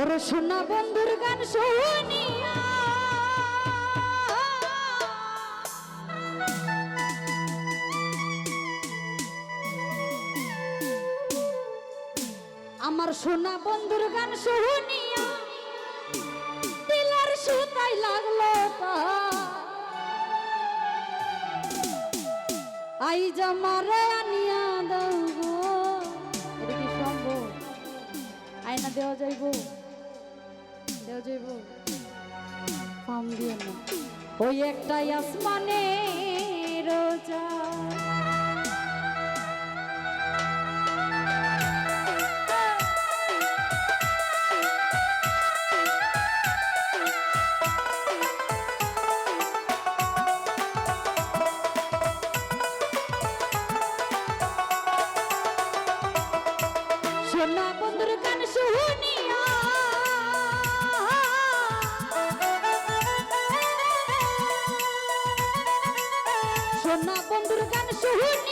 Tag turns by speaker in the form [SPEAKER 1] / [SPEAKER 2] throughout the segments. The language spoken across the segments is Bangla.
[SPEAKER 1] ওরে সোনা বন্ধুর গান শুনিয়া আমার সোনা বন্ধুর গান শুনিয়া দিলার সুতাই লাগল। আই জামারে আনিয়া দাও আয়না দেওয়া যাইব? দেওয়া যাইব? ফার্ম দিয়ে না ওই একটাই আসমানে রোজা। সোনা বন্ধুর গান শুনিয়া। সোনা বন্ধুর গান শুনিয়া।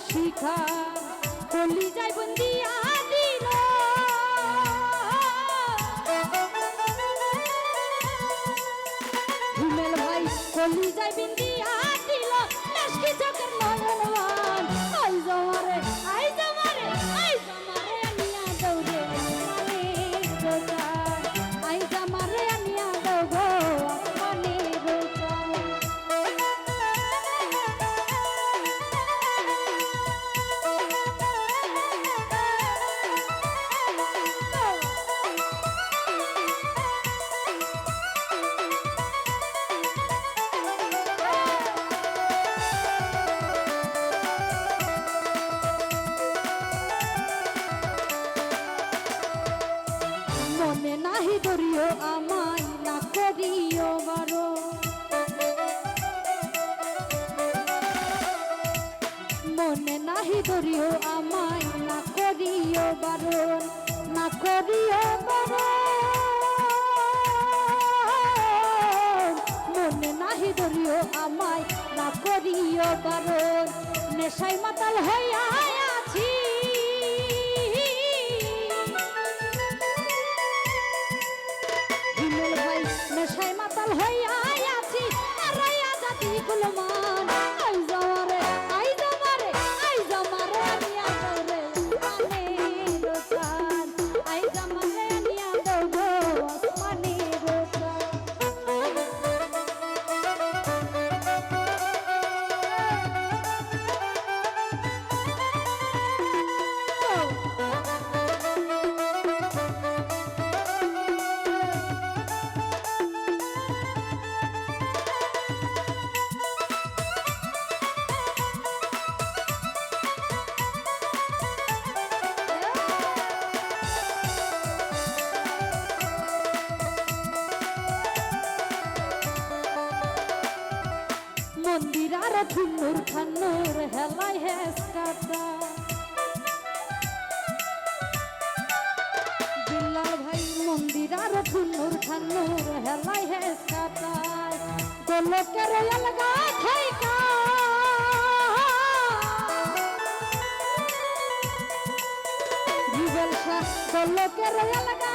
[SPEAKER 1] মুখের হাসি খা কলি যাই বন্দিয়া দিল হিমেল ভাই কলি যাই বিন্দিয়া ধরিও আমায় না করিও বারো মনে নাহি ধরিও, আমায় না করিও বারণ না করিও বারণ মনে নাহি ধরিও, আমায় না করিও বারণ নেশাই মাতাল হইয়া ঠুন্নুর ঠান্নুর হেলাই হেস কাটা বিল্লাল ভাই মন্দির আর ঠুন্নুর ঠান্নুর হেলাই হেস কাটায় গোলকের খাইকা। রিবেল শাহ গোলকের আলগা